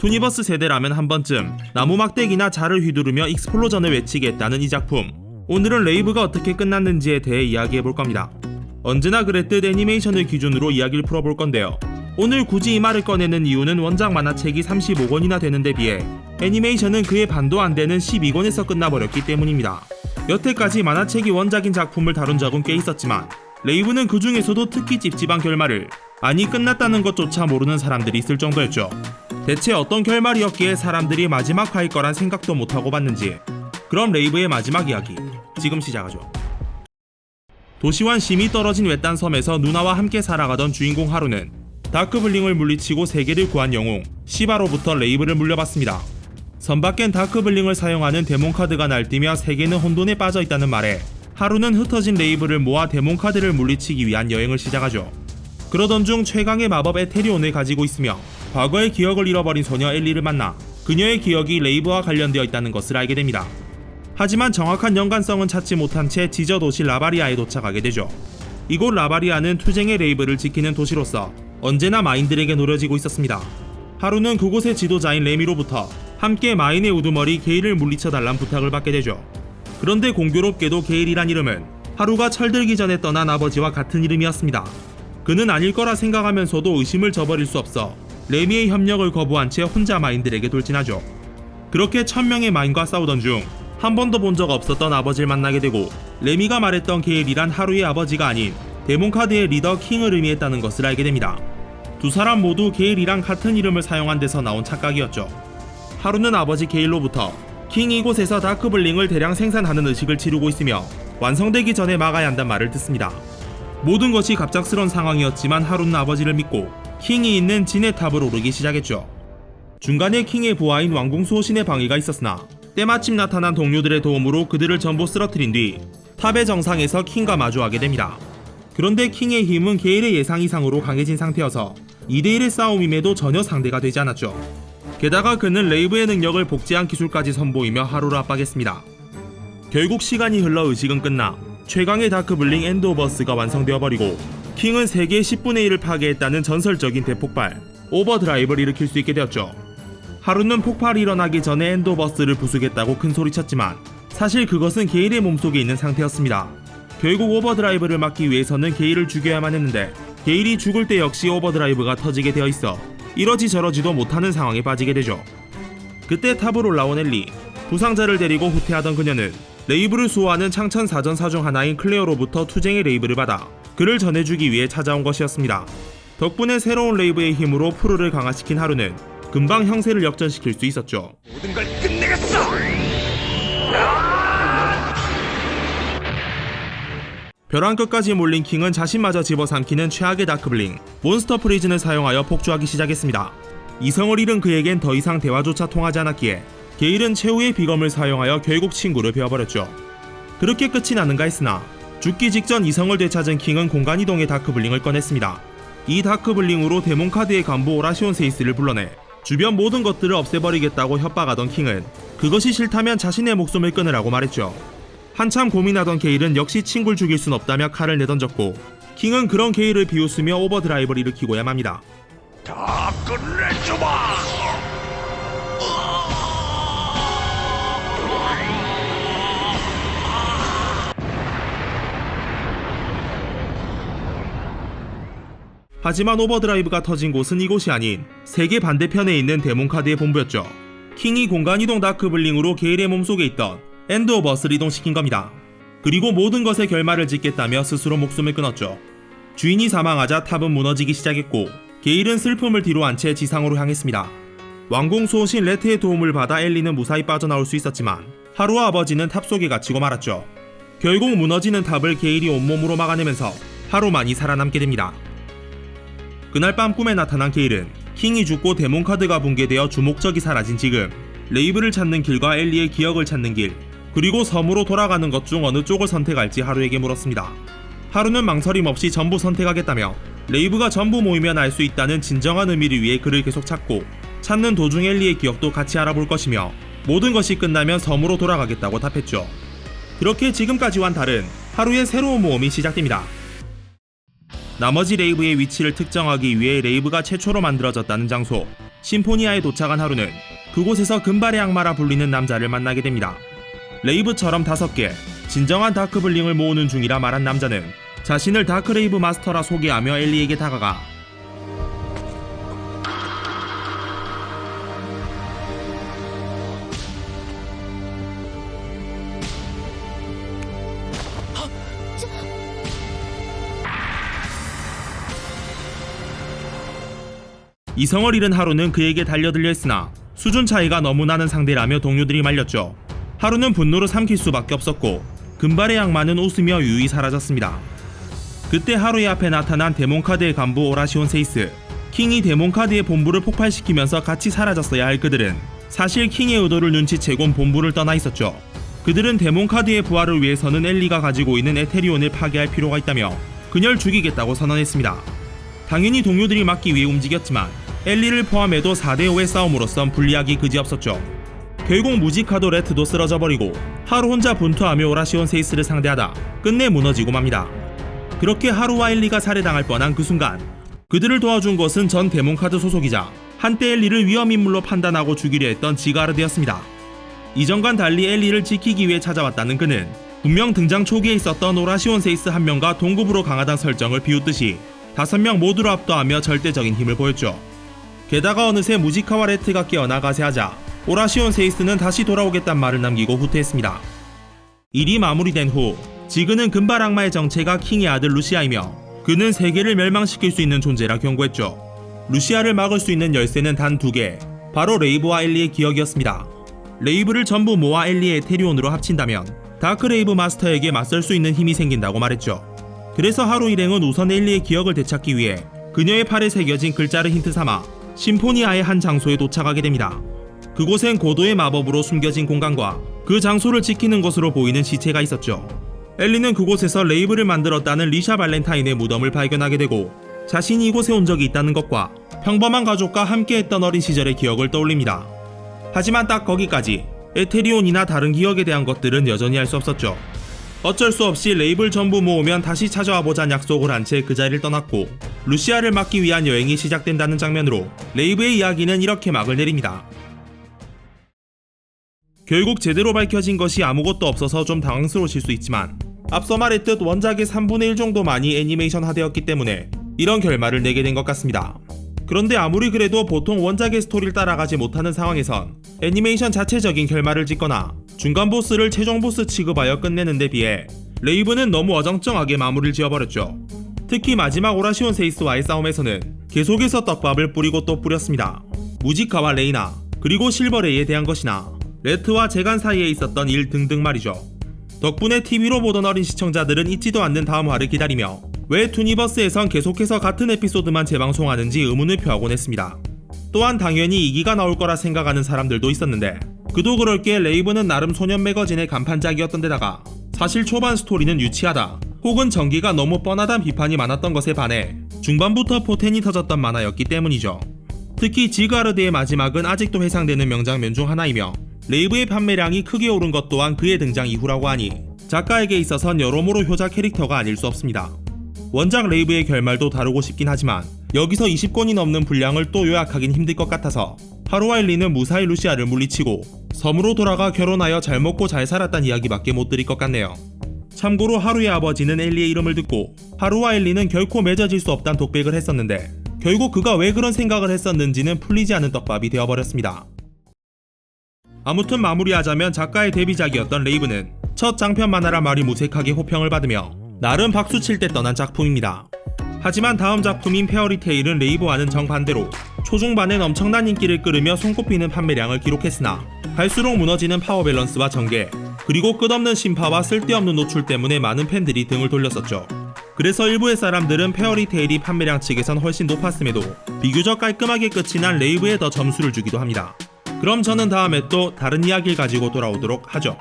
투니버스 세대라면 한 번쯤 나무 막대기나 자를 휘두르며 익스플로전을 외치겠다는 이 작품. 오늘은 레이브가 어떻게 끝났는지에 대해 이야기해 볼 겁니다. 언제나 그랬듯 애니메이션을 기준으로 이야기를 풀어볼 건데요. 오늘 굳이 이 말을 꺼내는 이유는 원작 만화책이 35권이나 되는데 비해 애니메이션은 그의 반도 안 되는 12권에서 끝나버렸기 때문입니다. 여태까지 만화책이 원작인 작품을 다룬 적은 꽤 있었지만 레이브는 그 중에서도 특히 찝찝한 결말을 아니 끝났다는 것조차 모르는 사람들이 있을 정도였죠. 대체 어떤 결말이었기에 사람들이 마지막 화일 거란 생각도 못하고 봤는지 그럼 레이브의 마지막 이야기 지금 시작하죠. 도시와 심이 떨어진 외딴 섬에서 누나와 함께 살아가던 주인공 하루는 다크블링을 물리치고 세계를 구한 영웅 시바로부터 레이브를 물려받습니다. 선 밖엔 다크블링을 사용하는 데몬카드가 날뛰며 세계는 혼돈에 빠져 있다는 말에 하루는 흩어진 레이브를 모아 데몬카드를 물리치기 위한 여행을 시작하죠. 그러던 중 최강의 마법 에테리온을 가지고 있으며 과거의 기억을 잃어버린 소녀 엘리를 만나 그녀의 기억이 레이브와 관련되어 있다는 것을 알게 됩니다. 하지만 정확한 연관성은 찾지 못한 채 지저 도시 라바리아에 도착하게 되죠. 이곳 라바리아는 투쟁의 레이브를 지키는 도시로서 언제나 마인들에게 노려지고 있었습니다. 하루는 그곳의 지도자인 레미로부터 함께 마인의 우두머리 게일을 물리쳐 달란 부탁을 받게 되죠. 그런데 공교롭게도 게일이란 이름은 하루가 철들기 전에 떠난 아버지와 같은 이름이었습니다. 그는 아닐 거라 생각하면서도 의심을 저버릴 수 없어 레미의 협력을 거부한 채 혼자 마인들에게 돌진하죠. 그렇게 천명의 마인과 싸우던 중 한 번도 본 적 없었던 아버지를 만나게 되고 레미가 말했던 게일이란 하루의 아버지가 아닌 데몬카드의 리더 킹을 의미했다는 것을 알게 됩니다. 두 사람 모두 게일이랑 같은 이름을 사용한 데서 나온 착각이었죠. 하루는 아버지 게일로부터 킹 이곳에서 다크블링을 대량 생산하는 의식을 치르고 있으며 완성되기 전에 막아야 한단 말을 듣습니다. 모든 것이 갑작스런 상황이었지만 하루는 아버지를 믿고 킹이 있는 진의 탑을 오르기 시작했죠. 중간에 킹의 부하인 왕궁 소신의 방해가 있었으나 때마침 나타난 동료들의 도움으로 그들을 전부 쓰러뜨린 뒤 탑의 정상에서 킹과 마주하게 됩니다. 그런데 킹의 힘은 게일의 예상 이상으로 강해진 상태여서 2대1의 싸움임에도 전혀 상대가 되지 않았죠. 게다가 그는 레이브의 능력을 복제한 기술까지 선보이며 하루를 압박했습니다. 결국 시간이 흘러 의식은 끝나 최강의 다크블링 엔드 오버스가 완성되어 버리고 킹은 세계 10분의 1을 파괴했다는 전설적인 대폭발 오버드라이브를 일으킬 수 있게 되었죠. 하루는 폭발이 일어나기 전에 엔도버스를 부수겠다고 큰 소리쳤지만 사실 그것은 게일의 몸속에 있는 상태였습니다. 결국 오버드라이브를 막기 위해서는 게일을 죽여야만 했는데 게일이 죽을 때 역시 오버드라이브가 터지게 되어 있어 이러지 저러지도 못하는 상황에 빠지게 되죠. 그때 탑으로 올라온 엘리 부상자를 데리고 후퇴하던 그녀는 레이브를 수호하는 창천사전 사 중 하나인 클레어로부터 투쟁의 레이브를 받아 그를 전해주기 위해 찾아온 것이었습니다. 덕분에 새로운 레이브의 힘으로 프로를 강화시킨 하루는 금방 형세를 역전시킬 수 있었죠. 모든 걸 끝내겠어! 벼랑 끝까지 몰린 킹은 자신마저 집어삼키는 최악의 다크블링 몬스터 프리즌을 사용하여 폭주하기 시작했습니다. 이성을 잃은 그에겐 더 이상 대화조차 통하지 않았기에 게일은 최후의 비검을 사용하여 결국 친구를 베어버렸죠. 그렇게 끝이 나는가 했으나 죽기 직전 이성을 되찾은 킹은 공간이동의 다크블링을 꺼냈습니다. 이 다크블링으로 데몬카드의 간부 오라시온 세이스를 불러내 주변 모든 것들을 없애버리겠다고 협박하던 킹은 그것이 싫다면 자신의 목숨을 끊으라고 말했죠. 한참 고민하던 게일은 역시 친구를 죽일 순 없다며 칼을 내던졌고 킹은 그런 게일을 비웃으며 오버드라이브를 일으키고야 맙니다. 다 끝내주마! 하지만 오버드라이브가 터진 곳은 이곳이 아닌 세계 반대편에 있는 데몬카드의 본부였죠. 킹이 공간이동 다크블링으로 게일의 몸속에 있던 엔드 오브 어스를 이동시킨 겁니다. 그리고 모든 것의 결말을 짓겠다며 스스로 목숨을 끊었죠. 주인이 사망하자 탑은 무너지기 시작했고 게일은 슬픔을 뒤로한 채 지상으로 향했습니다. 왕궁 수호신 레트의 도움을 받아 엘리는 무사히 빠져나올 수 있었지만 하루와 아버지는 탑 속에 갇히고 말았죠. 결국 무너지는 탑을 게일이 온몸으로 막아내면서 하루만이 살아남게 됩니다. 그날 밤 꿈에 나타난 게일은 킹이 죽고 데몬 카드가 붕괴되어 주목적이 사라진 지금 레이브를 찾는 길과 엘리의 기억을 찾는 길 그리고 섬으로 돌아가는 것 중 어느 쪽을 선택할지 하루에게 물었습니다. 하루는 망설임 없이 전부 선택하겠다며 레이브가 전부 모이면 알 수 있다는 진정한 의미를 위해 그를 계속 찾고 찾는 도중 엘리의 기억도 같이 알아볼 것이며 모든 것이 끝나면 섬으로 돌아가겠다고 답했죠. 그렇게 지금까지와는 다른 하루의 새로운 모험이 시작됩니다. 나머지 레이브의 위치를 특정하기 위해 레이브가 최초로 만들어졌다는 장소 심포니아에 도착한 하루는 그곳에서 금발의 악마라 불리는 남자를 만나게 됩니다. 레이브처럼 다섯 개 진정한 다크블링을 모으는 중이라 말한 남자는 자신을 다크레이브 마스터라 소개하며 엘리에게 다가가 이성을 잃은 하루는 그에게 달려들려 했으나 수준 차이가 너무 나는 상대라며 동료들이 말렸죠. 하루는 분노로 삼킬 수밖에 없었고 금발의 악마는 웃으며 유유히 사라졌습니다. 그때 하루의 앞에 나타난 데몬카드의 간부 오라시온 세이스 킹이 데몬카드의 본부를 폭발시키면서 같이 사라졌어야 할 그들은 사실 킹의 의도를 눈치채곤 본부를 떠나 있었죠. 그들은 데몬카드의 부활을 위해서는 엘리가 가지고 있는 에테리온을 파괴할 필요가 있다며 그녀를 죽이겠다고 선언했습니다. 당연히 동료들이 막기 위해 움직였지만 엘리를 포함해도 4대5의 싸움으로선 불리하기 그지없었죠. 결국 무지카도 레트도 쓰러져 버리고 하루 혼자 분투하며 오라시온 세이스를 상대하다 끝내 무너지고 맙니다. 그렇게 하루와 엘리가 살해당할 뻔한 그 순간 그들을 도와준 것은 전 데몬카드 소속이자 한때 엘리를 위험인물로 판단하고 죽이려 했던 지가르드였습니다. 이전과는 달리 엘리를 지키기 위해 찾아왔다는 그는 분명 등장 초기에 있었던 오라시온 세이스 한 명과 동급으로 강하다는 설정을 비웃듯이 다섯 명 모두를 압도하며 절대적인 힘을 보였죠. 게다가 어느새 무지카와 레트가 깨어나 가세 하자 오라시온 세이스는 다시 돌아오겠단 말을 남기고 후퇴했습니다. 일이 마무리된 후 지그는 금발 악마의 정체가 킹의 아들 루시아이며 그는 세계를 멸망시킬 수 있는 존재라 경고했죠. 루시아를 막을 수 있는 열쇠는 단 두 개, 바로 레이브와 엘리의 기억이었습니다. 레이브를 전부 모아 엘리의 에테리온으로 합친다면 다크 레이브 마스터에게 맞설 수 있는 힘이 생긴다고 말했죠. 그래서 하루 일행은 우선 엘리의 기억을 되찾기 위해 그녀의 팔에 새겨진 글자를 힌트 삼아 심포니아의 한 장소에 도착하게 됩니다. 그곳엔 고도의 마법으로 숨겨진 공간과 그 장소를 지키는 것으로 보이는 시체가 있었죠. 엘리는 그곳에서 레이브를 만들었다는 리샤 발렌타인의 무덤을 발견하게 되고 자신이 이곳에 온 적이 있다는 것과 평범한 가족과 함께했던 어린 시절의 기억을 떠올립니다. 하지만 딱 거기까지 에테리온이나 다른 기억에 대한 것들은 여전히 알 수 없었죠. 어쩔 수 없이 레이블 전부 모으면 다시 찾아와 보자는 약속을 한 채 그 자리를 떠났고 루시아를 막기 위한 여행이 시작된다는 장면으로 레이브의 이야기는 이렇게 막을 내립니다. 결국 제대로 밝혀진 것이 아무것도 없어서 좀 당황스러우실 수 있지만 앞서 말했듯 원작의 3분의 1 정도만이 애니메이션화되었기 때문에 이런 결말을 내게 된 것 같습니다. 그런데 아무리 그래도 보통 원작의 스토리를 따라가지 못하는 상황에선 애니메이션 자체적인 결말을 짓거나 중간 보스를 최종 보스 취급하여 끝내는 데 비해 레이브는 너무 어정쩡하게 마무리를 지어버렸죠. 특히 마지막 오라시온 세이스와의 싸움에서는 계속해서 떡밥을 뿌리고 또 뿌렸습니다. 무지카와 레이나 그리고 실버레이에 대한 것이나 레트와 재간 사이에 있었던 일 등등 말이죠. 덕분에 TV로 보던 어린 시청자들은 잊지도 않는 다음 화를 기다리며 왜 투니버스에선 계속해서 같은 에피소드만 재방송하는지 의문을 표하곤 했습니다. 또한 당연히 2기가 나올 거라 생각하는 사람들도 있었는데 그도 그럴 게 레이브는 나름 소년 매거진의 간판작이었던 데다가 사실 초반 스토리는 유치하다 혹은 전기가 너무 뻔하단 비판이 많았던 것에 반해 중반부터 포텐이 터졌던 만화였기 때문이죠. 특히 지가르드의 마지막은 아직도 회상되는 명장면 중 하나이며 레이브의 판매량이 크게 오른 것 또한 그의 등장 이후라고 하니 작가에게 있어선 여러모로 효자 캐릭터가 아닐 수 없습니다. 원작 레이브의 결말도 다루고 싶긴 하지만 여기서 20권이 넘는 분량을 또 요약하긴 힘들 것 같아서 하루와 엘리는 무사히 루시아를 물리치고 섬으로 돌아가 결혼하여 잘 먹고 잘 살았단 이야기밖에 못 드릴 것 같네요. 참고로 하루의 아버지는 엘리의 이름을 듣고 하루와 엘리는 결코 맺어질 수 없단 독백을 했었는데 결국 그가 왜 그런 생각을 했었는지는 풀리지 않은 떡밥이 되어버렸습니다. 아무튼 마무리하자면 작가의 데뷔작이었던 레이브는 첫 장편 만화라 말이 무색하게 호평을 받으며 나름 박수 칠 때 떠난 작품입니다. 하지만 다음 작품인 페어리테일은 레이브와는 정반대로 초중반엔 엄청난 인기를 끌으며 손꼽히는 판매량을 기록했으나 갈수록 무너지는 파워 밸런스와 전개 그리고 끝없는 심파와 쓸데없는 노출 때문에 많은 팬들이 등을 돌렸었죠. 그래서 일부의 사람들은 페어리테일이 판매량 측에선 훨씬 높았음에도 비교적 깔끔하게 끝이 난 레이브에 더 점수를 주기도 합니다. 그럼 저는 다음에 또 다른 이야기를 가지고 돌아오도록 하죠.